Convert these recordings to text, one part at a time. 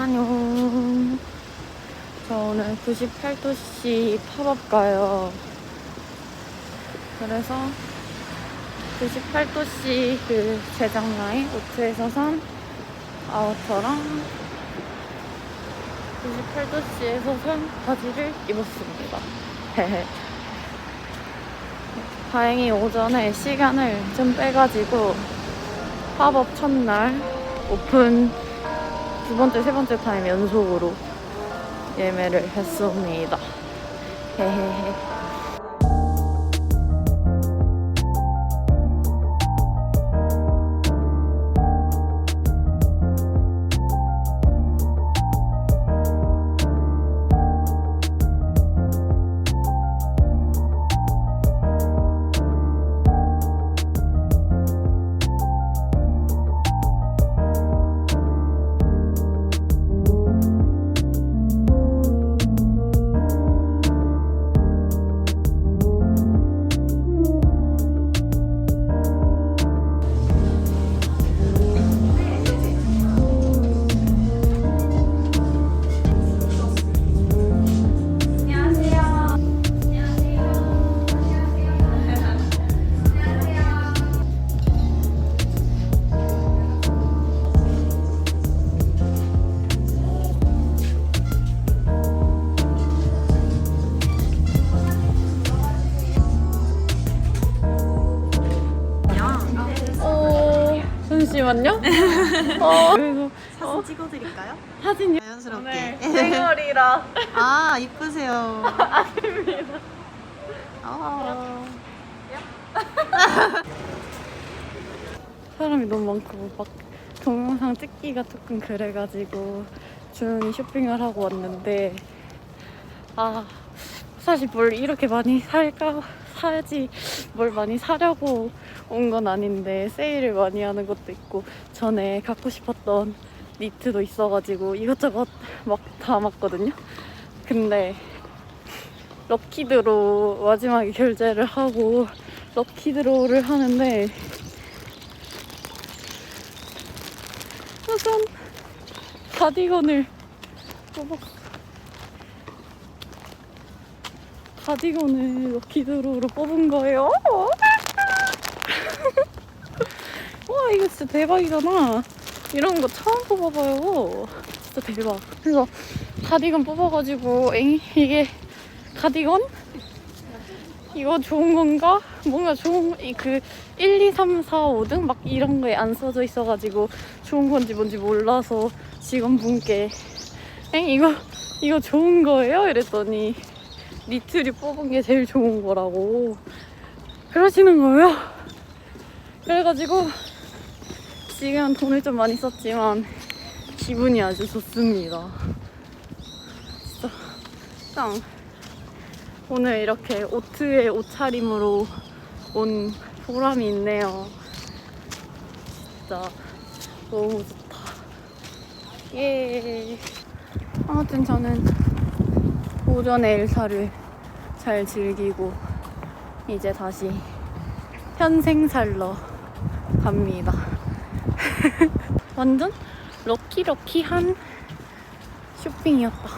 안녕. 저 오늘 98도씨 팝업 가요. 그래서 98도씨 그 제작 라인 오트에서 산 아우터랑 98도씨에서 산 바지를 입었습니다. 다행히 오전에 시간을 좀 빼가지고 팝업 첫날 오픈 두 번째, 세 번째 타임 연속으로 예매를 했습니다. 헤헤헤. 잠시만요. 어, 그리고 사진 찍어드릴까요? 사진이 자연스럽게. 생얼이라. 아 이쁘세요. 아닙니다. 아, 사람이 너무 많고 막 동영상 찍기가 조금 그래가지고 조용히 쇼핑을 하고 왔는데 아 사실 뭘 이렇게 많이 살까 사야지 뭘 많이 사려고 온 건 아닌데 세일을 많이 하는 것도 있고 전에 갖고 싶었던 니트도 있어가지고 이것저것 막 담았거든요 근데 럭키드로 마지막에 결제를 하고 럭키드로를 하는데 우선 가디건을 뽑았어. 가디건을 럭키드로로 뽑은 거예요. 와 이거 진짜 대박이잖아. 이런 거 처음 뽑아봐요. 진짜 대박. 그래서 가디건 뽑아가지고 엥 이게 가디건? 이거 좋은 건가? 뭔가 좋은 이그 1, 2, 3, 4, 5등 막 이런 거에 안 써져 있어가지고 좋은 건지 뭔지 몰라서 직원분께 엥 이거 이거 좋은 거예요? 이랬더니 니트리 뽑은 게 제일 좋은 거라고 그러시는 거예요. 그래가지고 지금 돈을 좀 많이 썼지만 기분이 아주 좋습니다. 진짜 짱. 오늘 이렇게 오트의 옷차림으로 온 보람이 있네요. 진짜 너무 좋다. 예. 아무튼 저는 오전에 일사를 잘 즐기고 이제 다시 현생살러 갑니다. 완전 럭키럭키한 쇼핑이었다.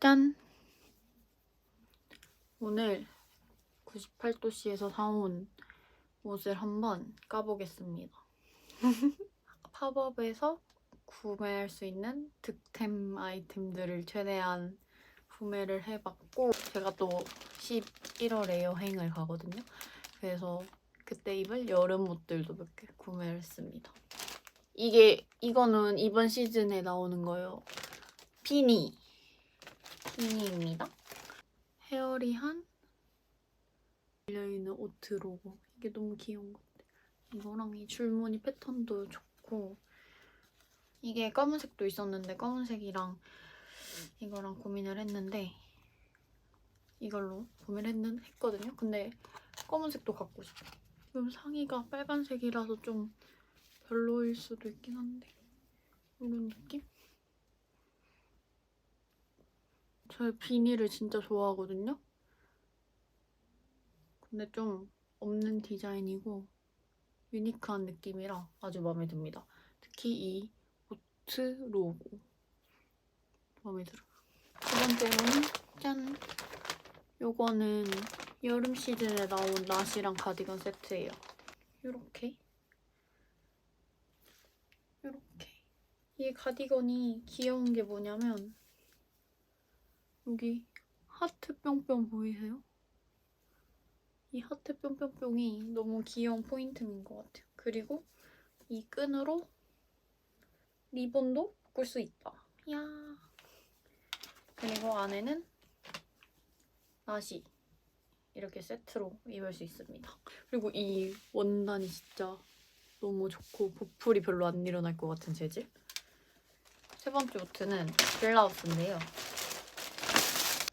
짠! 오늘 98도씨에서 사온 옷을 한번 까보겠습니다. 팝업에서 구매할 수 있는 득템 아이템들을 최대한 구매를 해봤고 제가 또 11월에 여행을 가거든요. 그래서 그때 입을 여름 옷들도 몇 개 구매를 했습니다. 이게 이거는 이번 시즌에 나오는 거예요. 비니 비니입니다. 헤어리한 달려있는 오트 로고 이게 너무 귀여운 것 같아. 이거랑 이 줄무늬 패턴도 좋고 이게 검은색도 있었는데 검은색이랑 이거랑 고민을 했는데 이걸로 고민을 했는, 했거든요. 근데 검은색도 갖고 싶어. 지금 상의가 빨간색이라서 좀 별로일 수도 있긴 한데 이런 느낌? 저 비니를 진짜 좋아하거든요. 근데 좀 없는 디자인이고 유니크한 느낌이라 아주 마음에 듭니다. 특히 이 보트 로고 마음에 들어요. 두 번째로는 짠! 요거는 여름 시즌에 나온 나시랑 가디건 세트예요. 요렇게 요렇게 이 가디건이 귀여운 게 뭐냐면 여기 하트 뿅뿅 보이세요? 이 하트 뿅뿅뿅이 너무 귀여운 포인트인 것 같아요. 그리고 이 끈으로 리본도 묶을 수 있다. 야. 그리고 안에는 나시 이렇게 세트로 입을 수 있습니다. 그리고 이 원단이 진짜 너무 좋고 보풀이 별로 안 일어날 것 같은 재질. 세 번째 보트는 블라우스인데요.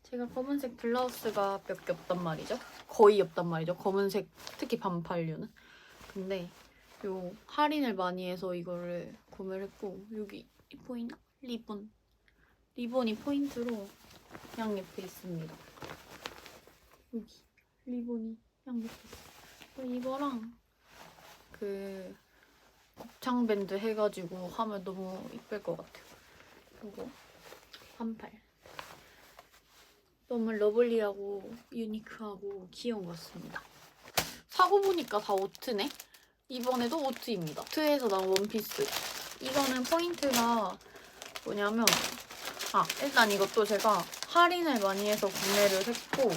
제가 검은색 블라우스가 몇 개 없단 말이죠. 거의 없단 말이죠. 검은색 특히 반팔류는. 근데 요 할인을 많이 해서 이거를 구매를 했고 여기 이 보이나? 리본. 리본이 포인트로 양옆에 있습니다. 여기 리본이 양옆에 있어요. 이거랑 그 곱창 밴드 해가지고 하면 너무 이쁠 것 같아요. 그리고 반팔. 너무 러블리하고 유니크하고 귀여운 것 같습니다. 사고 보니까 다 오트네? 이번에도 오트입니다. 오트에서 나온 원피스. 이거는 포인트가 뭐냐면 아 일단 이것도 제가 할인을 많이 해서 구매를 했고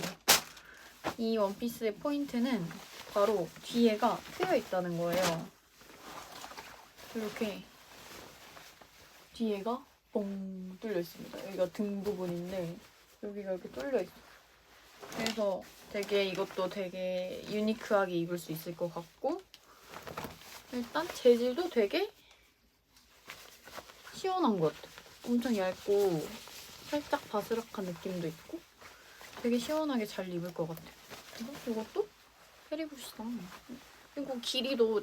이 원피스의 포인트는 바로 뒤에가 트여 있다는 거예요. 이렇게 뒤에가 뻥 뚫려 있습니다. 여기가 등 부분인데 여기가 이렇게 뚫려 있어. 그래서 되게 이것도 되게 유니크하게 입을 수 있을 것 같고 일단 재질도 되게 시원한 것 같아. 엄청 얇고 살짝 바스락한 느낌도 있고 되게 시원하게 잘 입을 것 같아. 그리고 이것도 페리부시다. 그리고 길이도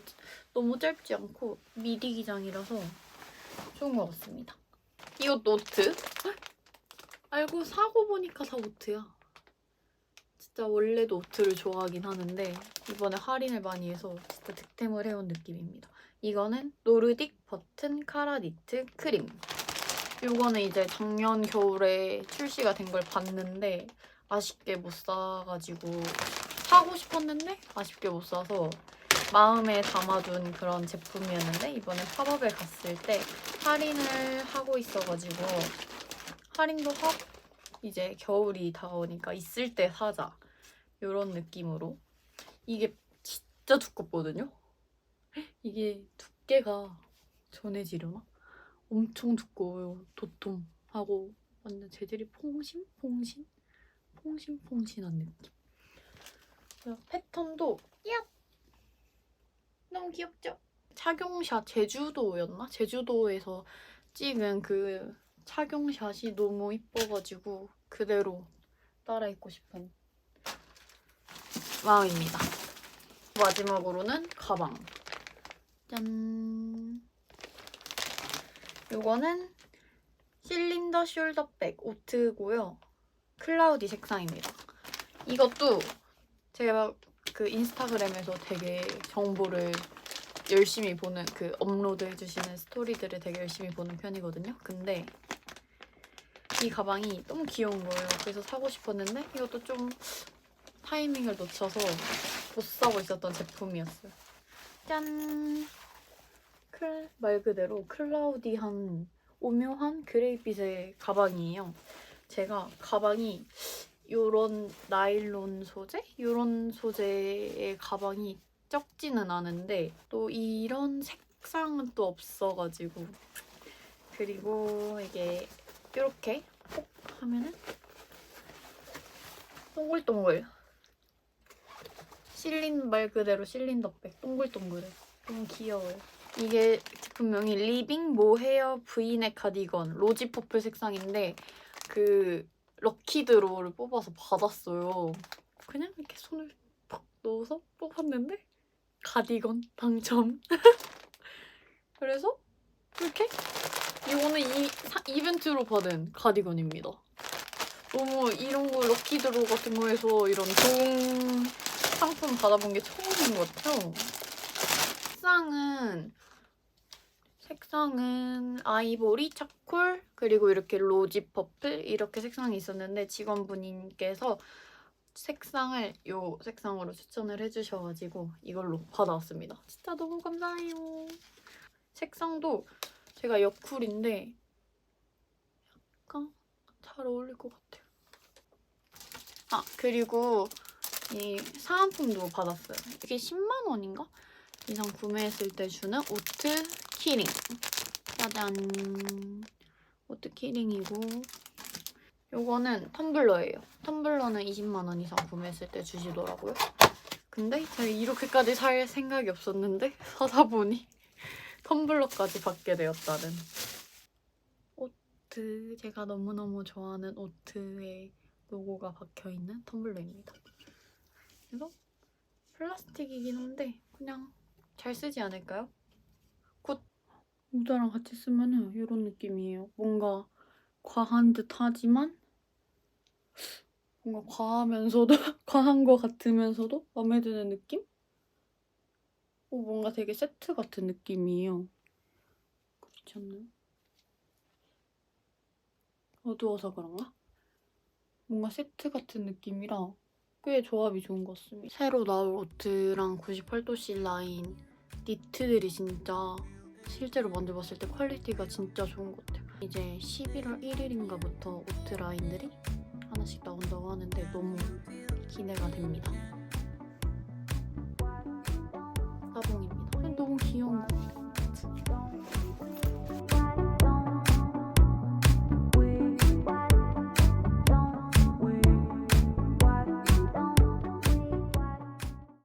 너무 짧지 않고 미디 기장이라서 좋은 것 같습니다. 이것도 오트. 알고 사고 보니까 다 오트야. 진짜 원래도 오트를 좋아하긴 하는데 이번에 할인을 많이 해서 진짜 득템을 해온 느낌입니다. 이거는 노르딕 버튼 카라 니트 크림. 이거는 이제 작년 겨울에 출시가 된 걸 봤는데 아쉽게 못 사가지고 사고 싶었는데 아쉽게 못 사서 마음에 담아둔 그런 제품이었는데 이번에 팝업에 갔을 때 할인을 하고 있어가지고 할인도 하고 이제 겨울이 다가오니까 있을 때 사자 이런 느낌으로 이게 진짜 두껍거든요. 이게 두께가 전해지려나? 엄청 두꺼워요. 도톰하고 완전 재질이 퐁신 퐁신 퐁신퐁신한 느낌. 패턴도 야 너무 귀엽죠? 착용샷 제주도였나? 제주도에서 찍은 그 착용샷이 너무 이뻐가지고 그대로 따라 입고 싶은 마음입니다. 마지막으로는 가방. 짠. 요거는 실린더 숄더백 오트고요. 클라우디 색상입니다. 이것도 제가 그 인스타그램에서 되게 정보를 열심히 보는 그 업로드 해주시는 스토리들을 되게 열심히 보는 편이거든요. 근데 이 가방이 너무 귀여운 거예요. 그래서 사고 싶었는데 이것도 좀 타이밍을 놓쳐서 못 사고 있었던 제품이었어요. 짠! 클, 말 그대로 클라우디한 오묘한 그레이빛의 가방이에요. 제가 가방이 요런 나일론 소재? 요런 소재의 가방이 적지는 않은데 또 이런 색상은 또 없어가지고. 그리고 이게 이렇게 콕 하면은 동글동글. 실린 말 그대로 실린더백. 동글동글해. 너무 귀여워요 이게 제품명이 리빙 모헤어 브이넥 카디건 로지 퍼플 색상인데 그 럭키드로를 뽑아서 받았어요 그냥 이렇게 손을 팍 넣어서 뽑았는데 가디건 당첨. 그래서 이렇게 이거는 이 사- 이벤트로 받은 가디건입니다. 너무 이런 거 럭키드로 같은 거에서 이런 좋은 상품 받아본 게 처음인 것 같아요. 색상은 색상은 아이보리, 차콜, 그리고 이렇게 로지 퍼플 이렇게 색상이 있었는데 직원분께서 색상을 요 색상으로 추천을 해주셔가지고 이걸로 받아왔습니다. 진짜 너무 감사해요. 색상도 제가 여쿨인데 약간 잘 어울릴 것 같아요. 아 그리고 이 사은품도 받았어요. 이게 10만 원인가? 이상 구매했을 때 주는 오트 키링. 짜잔. 오트 키링이고 요거는 텀블러예요. 텀블러는 20만 원 이상 구매했을 때 주시더라고요. 근데 제가 이렇게까지 살 생각이 없었는데 사다 보니 텀블러까지 받게 되었다는. 오트 제가 너무너무 좋아하는 오트의 로고가 박혀있는 텀블러입니다. 그래서 플라스틱이긴 한데 그냥 잘 쓰지 않을까요? 곧 모자랑 같이 쓰면은 이런 느낌이에요. 뭔가 과한 듯 하지만 뭔가 과하면서도 과한 것 같으면서도 마음에 드는 느낌? 어, 뭔가 되게 세트 같은 느낌이에요. 그렇지 않나요? 어두워서 그런가? 뭔가 세트 같은 느낌이라 꽤 조합이 좋은 것 같습니다. 새로 나올 오트랑 98도씨 라인 니트들이 진짜 실제로 만져봤을 때 퀄리티가 진짜 좋은 것 같아요. 이제 11월 1일인가부터 오트 라인들이 하나씩 나온다고 하는데 너무 기대가 됩니다. 따봉이